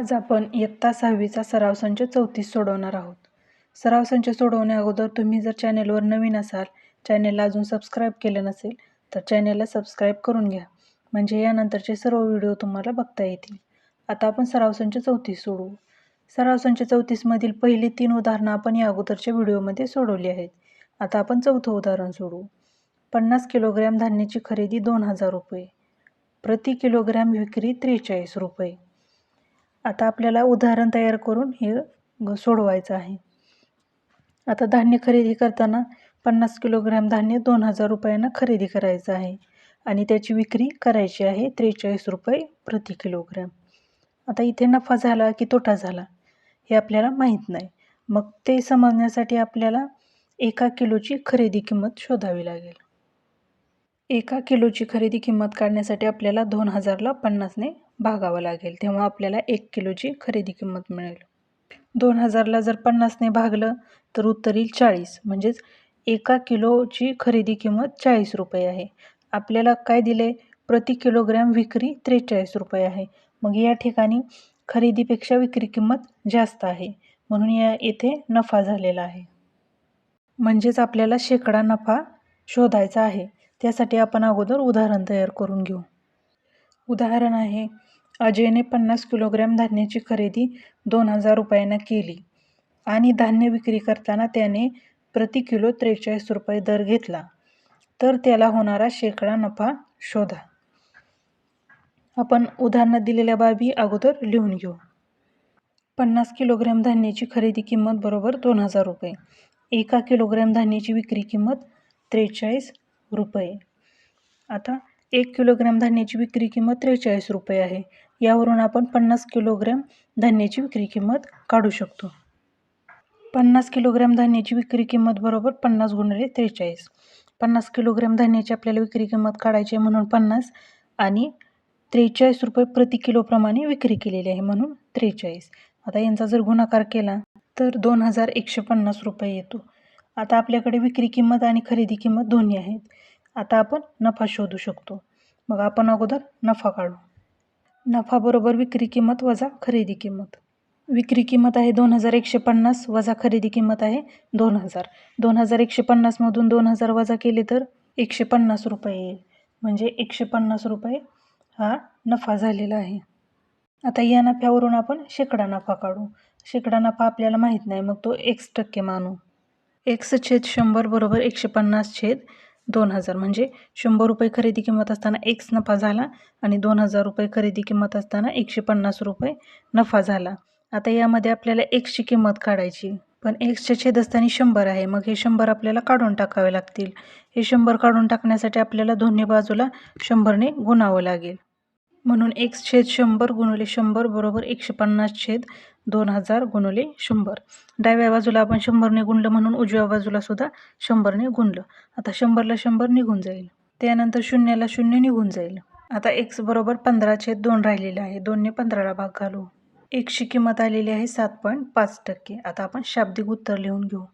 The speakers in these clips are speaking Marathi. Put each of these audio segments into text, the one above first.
आज आपण इयत्ता सहावीचा सराव संच चौतीस सोडवणार आहोत. सराव संच सोडवण्या अगोदर तुम्ही जर चॅनेलवर नवीन असाल चॅनेलला अजून सबस्क्राईब केलं नसेल तर चॅनेलला सबस्क्राईब करून घ्या. म्हणजे यानंतरचे सर्व व्हिडिओ तुम्हाला बघता येतील. आता आपण सराव संच चौतीस सोडवू. सराव संच चौतीसमधील पहिली तीन उदाहरणं आपण या अगोदरच्या व्हिडिओमध्ये सोडवली आहेत. आता आपण चौथं उदाहरण सोडवू. पन्नास किलोग्रॅम धान्याची खरेदी दोन हजार रुपये. प्रति किलोग्रॅम विक्री त्रेचाळीस रुपये. आता आपल्याला उदाहरण तयार करून हे सोडवायचं आहे. आता धान्य खरेदी करताना पन्नास किलोग्रॅम धान्य दोन हजार रुपयांना खरेदी करायचं आहे आणि त्याची विक्री करायची आहे त्रेचाळीस रुपये प्रति किलोग्रॅम. आता इथे नफा झाला की तोटा झाला हे आपल्याला माहीत नाही. मग ते समजण्यासाठी आपल्याला एका किलोची खरेदी किंमत शोधावी लागेल. एका किलोची खरेदी किंमत काढण्यासाठी आपल्याला दोन हजारला पन्नासने भागावं लागेल तेव्हा आपल्याला एक किलोची खरेदी किंमत मिळेल. दोन हजारला जर पन्नासने भागलं तर उत्तर येईल चाळीस म्हणजेच एका किलोची खरेदी किंमत चाळीस रुपये आहे. आपल्याला काय दिले? प्रति किलोग्रॅम विक्री त्रेचाळीस रुपये आहे. मग या ठिकाणी खरेदीपेक्षा विक्री किंमत जास्त आहे. म्हणून या येथे नफा झालेला आहे. म्हणजेच आपल्याला शेकडा नफा शोधायचा आहे. त्यासाठी आपण अगोदर उदाहरण तयार करून घेऊ. उदाहरण आहे. अजयने पन्नास किलोग्रॅम धान्याची खरेदी दोन हजार रुपयांना केली आणि धान्य विक्री करताना त्याने प्रति किलो त्रेचाळीस रुपये दर घेतला. तर त्याला होणारा शेकडा नफा शोधा. आपण उदाहरणात दिलेल्या बाबी अगोदर लिहून घेऊ. पन्नास किलोग्रॅम धान्याची खरेदी किंमत बरोबर दोन हजार रुपये. एका किलोग्रॅम धान्याची विक्री किंमत त्रेचाळीस रुपये. आता एक किलोग्रॅम धान्याची विक्री किंमत त्रेचाळीस रुपये आहे. यावरून आपण पन्नास किलोग्रॅम धान्याची विक्री किंमत काढू शकतो. पन्नास किलोग्रॅम धान्याची विक्री किंमत बरोबर पन्नास गुणिले त्रेचाळीस. पन्नास किलोग्रॅम धान्याची आपल्याला विक्री किंमत काढायची आहे म्हणून पन्नास आणि त्रेचाळीस रुपये प्रति किलोप्रमाणे विक्री केलेली आहे म्हणून त्रेचाळीस. आता यांचा जर गुणाकार केला तर दोन हजार एकशे पन्नास रुपये येतो. आता आपल्याकडे विक्री किंमत आणि खरेदी किंमत दोन्ही आहेत. आता आपण नफा शोधू शकतो. मग आपण अगोदर नफा काढू. नफाबरोबर विक्री किंमत वजा खरेदी किंमत. विक्री किंमत आहे दोन हजार एकशे पन्नास वजा खरेदी किंमत आहे दोन हजार दोन हजार एकशे पन्नासमधून दोन हजार वजा केले तर एकशे पन्नास रुपये येईल. म्हणजे एकशे पन्नास रुपये हा नफा झालेला आहे. आता या नफ्यावरून आपण शेकडा नफा काढू. शेकडा नफा आपल्याला माहीत नाही मग तो एक्स टक्के मानू. एक्स छेद शंभर बरोबर एकशे पन्नास छेद दोन हजार. म्हणजे शंभर रुपये खरेदी किंमत असताना एक्स नफा झाला आणि दोन हजार रुपये खरेदी किंमत असताना एकशे पन्नास रुपये नफा झाला. आता यामध्ये आपल्याला एक्सची किंमत काढायची. पण एक्सच्या छेदस्थानी शंभर आहे. मग हे शंभर आपल्याला काढून टाकावे लागतील. हे शंभर काढून टाकण्यासाठी आपल्याला दोन्ही बाजूला शंभरने गुणावं लागेल. म्हणून एक्स छेद शंभर गुणवले शंभर बरोबर एकशे पन्नास छेद दोन हजार गुणवले शंभर. डाव्या बाजूला आपण शंभरने गुणलं म्हणून उजव्या बाजूला सुद्धा शंभरने गुणलं. आता शंभरला शंभर निघून जाईल. त्यानंतर शून्याला शून्य निघून जाईल. आता एक्स बरोबर पंधरा छेद दोन राहिलेले आहे. दोनने पंधराला भाग घालू. एकशी किंमत आलेली आहे सात पॉईंट पाच टक्के. आता आपण शाब्दिक उत्तर लिहून घेऊ.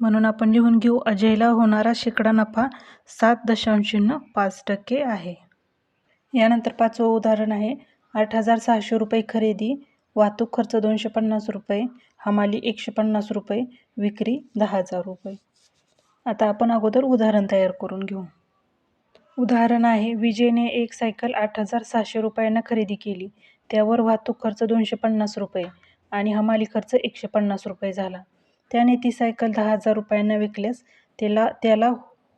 म्हणून आपण लिहून घेऊ अजयला होणारा शेकडा नफा सात दशांश शून्य पाच टक्के आहे. यानंतर पाचवं उदाहरण आहे. आठ हजार सहाशे रुपये खरेदी वाहतूक खर्च दोनशे पन्नास रुपये हमाली एकशे पन्नास रुपये विक्री दहा हजार रुपये. आता आपण अगोदर उदाहरण तयार करून घेऊ. उदाहरण आहे विजयने एक सायकल आठ हजार सहाशे रुपयांना खरेदी केली. त्यावर वाहतूक खर्च दोनशे पन्नास रुपये आणि हमाली खर्च एकशे पन्नास रुपये झाला. त्याने ती सायकल दहा हजार रुपयांना विकल्यास त्याला त्याला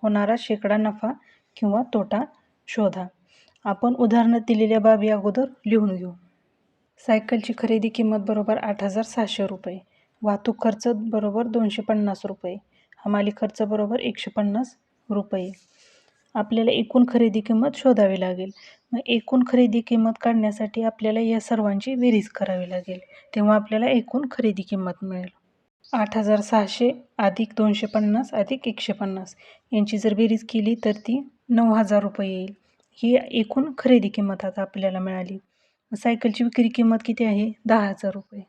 होणारा शेकडा नफा किंवा तोटा शोधा. आपण उदाहरणात दिलेल्या बाबी अगोदर लिहून घेऊ. सायकलची खरेदी किंमत बरोबर आठ हजार सहाशे रुपये. वाहतूक खर्च बरोबर दोनशे पन्नास रुपये. हमाली खर्च बरोबर एकशे पन्नास रुपये. आपल्याला एकूण खरेदी किंमत शोधावी लागेल. मग एकूण खरेदी किंमत काढण्यासाठी आपल्याला या सर्वांची बेरीज करावी लागेल. तेव्हा आपल्याला एकूण खरेदी किंमत मिळेल. आठ हजार सहाशे अधिक दोनशे पन्नास अधिक एकशे पन्नास. यांची जर बेरीज केली तर ती नऊ हजार रुपये येईल. ही एकूण खरेदी किंमत आता आपल्याला मिळाली. सायकलची विक्री किंमत किती आहे? दहा हजार रुपये.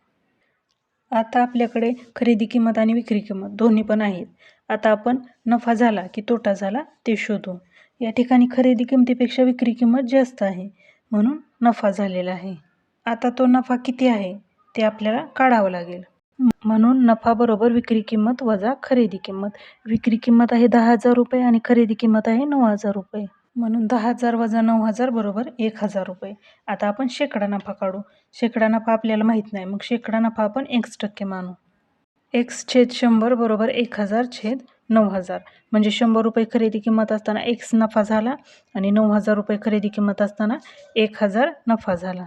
आता आपल्याकडे खरेदी किंमत आणि विक्री किंमत दोन्ही पण आहेत. आता आपण नफा झाला की तोटा झाला ते शोधू. या ठिकाणी खरेदी किंमतीपेक्षा विक्री किंमत जास्त आहे म्हणून नफा झालेला आहे. आता तो नफा किती आहे ते आपल्याला काढावं लागेल. म्हणून नफा बरोबर विक्री किंमत वजा खरेदी किंमत. विक्री किंमत आहे दहा हजार रुपये आणि खरेदी किंमत आहे नऊ हजार रुपये. म्हणून दहा हजार वजा नऊ हजार बरोबर एक हजार रुपये. आता आपण शेकडा नफा काढू. शेकडा नफा आपल्याला माहीत नाही. मग शेकडा नफा आपण एक्स टक्के मानू. एक्स छेद शंभर बरोबर एक हजार छेद नऊ हजार. म्हणजे शंभर रुपये खरेदी किंमत असताना एक्स नफा झाला आणि नऊ हजार रुपये खरेदी किंमत असताना एक हजार नफा झाला.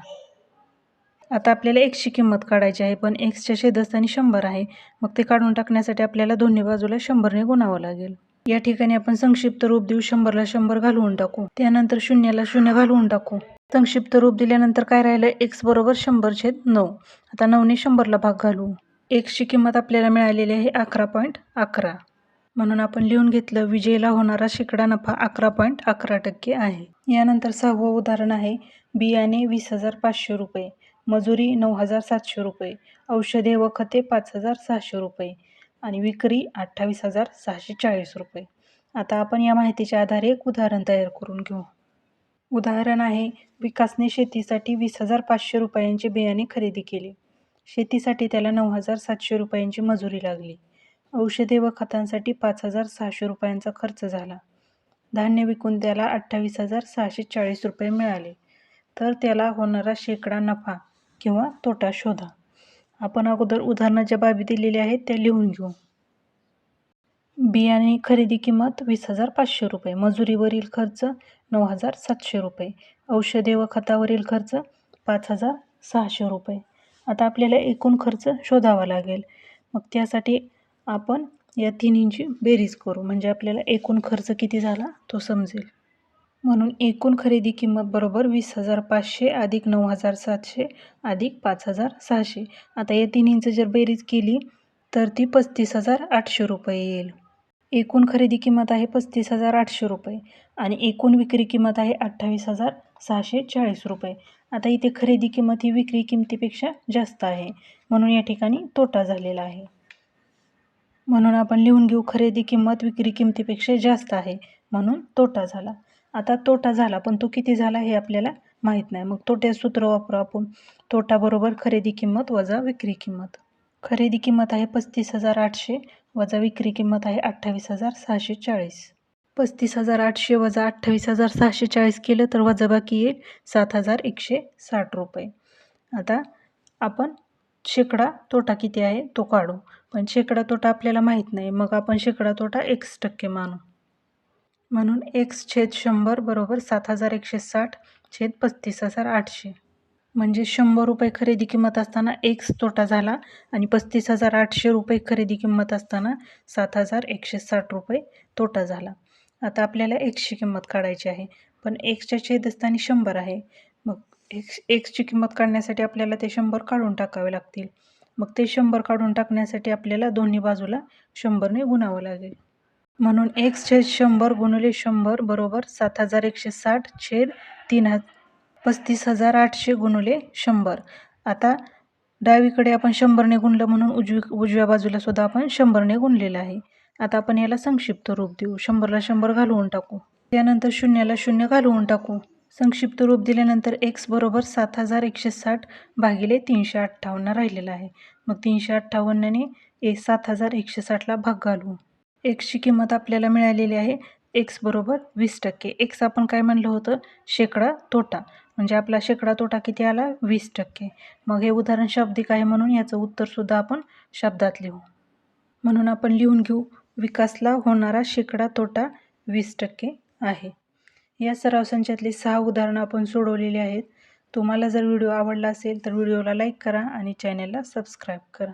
आता आपल्याला एक्सची किंमत काढायची आहे पण एक्सच्या छेदस्थानी शंभर आहे. मग ते काढून टाकण्यासाठी आपल्याला दोन्ही बाजूला शंभरने गुणावं लागेल. या ठिकाणी आपण संक्षिप्त रूप देऊ. शंभरला शंभर घालवून टाकू. त्यानंतर शून्याला शून्य घालवून टाकू. संक्षिप्त रूप दिल्यानंतर काय राहिलं? एक्स बरोबर शंभर छेद नऊ. आता नऊने शंभरला भाग घालू. एक्सची किंमत आपल्याला मिळालेली आहे अकरा पॉईंट अकरा. म्हणून आपण लिहून घेतलं विजयला होणारा शेकडा नफा अकरा पॉईंट अकरा टक्के आहे. यानंतर सहावं उदाहरण आहे. बियाणे वीस हजार पाचशे रुपये. मजुरी नऊ हजार सातशे रुपये. औषधे व खते पाच हजार सहाशे रुपये. आणि विक्री अठ्ठावीस हजार सहाशे चाळीस रुपये. आता आपण या माहितीच्या आधारे एक उदाहरण तयार करून घेऊ. उदाहरण आहे विकासने शेतीसाठी वीस हजार पाचशे रुपयांचे बियाणे खरेदी केले. शेतीसाठी त्याला नऊ हजार सातशे रुपयांची मजुरी लागली. औषधे व खतांसाठी पाच हजार सहाशे रुपयांचा खर्च झाला. धान्य विकून त्याला अठ्ठावीस हजार सहाशे चाळीस रुपये मिळाले. तर त्याला होणारा शेकडा नफा किंवा तोटा शोधा. आपण अगोदर उदाहरणाच्या बाबी दिलेल्या आहेत त्या लिहून घेऊ. बियाणे खरेदी किंमत वीस हजार पाचशे रुपये मजुरीवरील खर्च नऊ हजार सातशे रुपये औषधे व खतावरील खर्च पाच हजार सहाशे रुपये. आता आपल्याला एकूण खर्च शोधावा लागेल. मग त्यासाठी आपण या तिन्हींची बेरीज करू म्हणजे आपल्याला एकूण खर्च किती झाला तो समजेल. म्हणून एकूण खरेदी किंमत बरोबर वीस हजार पाचशे अधिक नऊ हजार सातशे अधिक पाच हजार सहाशे. आता या तिन्हींचं जर बेरीज केली तर ती पस्तीस हजार आठशे रुपये येईल. एकूण खरेदी किंमत आहे पस्तीस हजार आठशे रुपये आणि एकूण विक्री किंमत आहे अठ्ठावीस हजार सहाशे चाळीस रुपये. आता इथे खरेदी किंमत ही विक्री किंमतीपेक्षा जास्त आहे म्हणून या ठिकाणी तोटा झालेला आहे. म्हणून आपण लिहून घेऊ खरेदी किंमत विक्री किंमतीपेक्षा जास्त आहे म्हणून तोटा झाला. आता तोटा झाला पण तो किती झाला हे आपल्याला माहीत नाही. मग तोट्या सूत्र वापरू आपण. तोटाबरोबर खरेदी किंमत वजा विक्री किंमत. खरेदी किंमत आहे पस्तीस हजार आठशे वजा विक्री किंमत आहे अठ्ठावीस हजार सहाशे चाळीस. पस्तीस हजार आठशे वजा अठ्ठावीस हजार सहाशे चाळीस केलं तर वजाबाकी येईल सात हजार एकशे साठ रुपये. आता आपण शेकडा तोटा किती आहे तो काढू. पण शेकडा तोटा आपल्याला माहीत नाही. मग आपण शेकडा तोटा एक्स टक्के मानू. म्हणून एक्स छेद शंभर बरोबर सात हजार एकशे साठ छेद पस्तीस हजार आठशे. म्हणजे शंभर रुपये खरेदी किंमत असताना एक्स तोटा झाला आणि पस्तीस हजार आठशे रुपये खरेदी किंमत असताना सात हजार एकशे साठ रुपये तोटा झाला. आता आपल्याला एक्सची किंमत काढायची आहे. पण एक्सच्या छेदस्थानी शंभर आहे. मग एक्स एक्सची किंमत काढण्यासाठी आपल्याला ते शंभर काढून टाकावे लागतील. मग ते शंभर काढून टाकण्यासाठी आपल्याला दोन्ही बाजूला शंभरने गुणावं लागेल. म्हणून एक्स छेद शंभर गुणिले शंभर बरोबर सात हजार एकशे साठ छेद तीन ह पस्तीस हजार आठशे गुणिले शंभर. आता डावीकडे आपण शंभरने गुणलं म्हणून उजवी उजव्या बाजूला सुद्धा आपण शंभरने गुणलेलं आहे. आता आपण याला संक्षिप्त रूप देऊ. शंभरला शंभर घालवून टाकू. त्यानंतर शून्याला शून्य घालवून टाकू. संक्षिप्त रूप दिल्यानंतर एक्स बरोबर सात हजार एकशे साठ भागिले तीनशे अठ्ठावन्न राहिलेलं आहे. मग तीनशे अठ्ठावन्नने ए सात हजार एकशे साठला भाग घालवू एक्सची किंमत आपल्याला मिळालेली आहे. एक्स बरोबर वीस टक्के. एक्स आपण काय म्हणलं होतं? शेकडा तोटा. म्हणजे आपला शेकडा तोटा किती आला? वीस टक्के. मग हे उदाहरण शाब्दिक आहे म्हणून याचं उत्तरसुद्धा आपण शब्दात लिहू. म्हणून आपण लिहून घेऊ. विकासला होणारा शेकडा तोटा वीस टक्के आहे. या सराव संचातली सहा उदाहरणं आपण सोडवलेली आहेत. तुम्हाला जर व्हिडिओ आवडला असेल तर व्हिडिओला लाईक करा आणि चॅनेलला सबस्क्राईब करा.